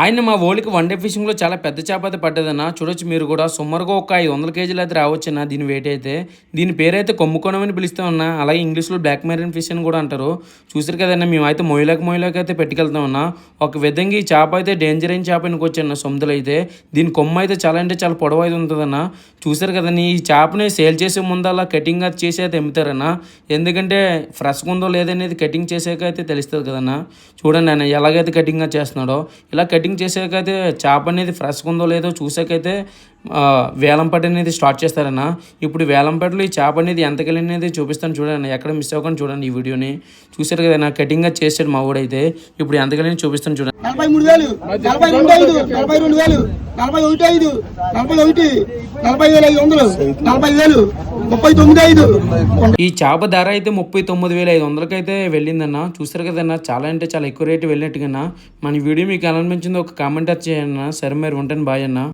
ఆయన మా ఓలికి one day ఫిషింగ్లో చాలా పెద్ద చేప అయితే పట్టేదన్న చూడొచ్చు మీరు కూడా. సుమారుగా ఒక ఐదు వందల కేజీలు అయితే రావచ్చన్న దీని వెయిట్ అయితే. దీని పేరైతే కొమ్ముకోణమని పిలుస్తామన్నా. అలాగే ఇంగ్లీష్లో బ్లాక్ మెరీన్ ఫిష్ అని కూడా అంటారు. చూసారు కదన్నా మేమైతే మొయ్యలకు మొయ్యలకు అయితే పెట్టుకెళ్తామన్నా. ఒక విధంగా ఈ చేప అయితే డేంజర్ అయిన చేప అనుకోవచ్చన్న సొంతలు అయితే. దీని కొమ్మ అయితే చాలా అంటే చాలా పొడవు అయితే ఉంటుందన్న. చూసారు కదండి ఈ చేపని సేల్ చేసే ముందు అలా కటింగ్ అది చేసి అయితే అమ్ముతారన్న. ఎందుకంటే ఫ్రెష్గా ఉందో లేదనేది కటింగ్ చేసాక అయితే తెలుస్తుంది కదన్నా. చూడండి ఆయన ఎలాగైతే కటింగ్ అది చేస్తున్నాడో. ఇలా కటింగ్ కటింగ్ చేసాకైతే చేప అనేది ఫ్రెష్గా ఉందో లేదో చూసాకైతే వేలంపేట అనేది స్టార్ట్ చేస్తారన్న. ఇప్పుడు వేలంపేటలో ఈ చేప అనేది ఎంతకెళ్ళి అనేది చూపిస్తాను చూడండి ఎక్కడ మిస్ అవ్వకుండా చూడండి ఈ వీడియోని. చూసారు కదా నా కటింగ్ అది చేసాడు మా ఊడైతే ఇప్పుడు ఎంతకెళ్ళి చూపిస్తాను చూడండి. నలభై మూడు వేలు నలభై రెండు ఐదు నలభై రెండు వేలు నలభై ఒకటి ఐదు నలభై ఒకటి నలభై ఐదు వందలు నలభై వేలు. ముప్పై తొమ్మిది ఐదు. ఈ చేప ధర అయితే ముప్పై తొమ్మిది వేల ఐదు వందలకైతే వెళ్ళిందన్న. చూసారు కదన్నా చాలా అంటే చాలా ఎక్కువ రేటు వెళ్ళినట్టుగా మన వీడియో మీకు ఎలా అనిపించిందో ఒక కామెంట్ చేయండి సరే మరి ఉంటాను బాయ్ అన్న.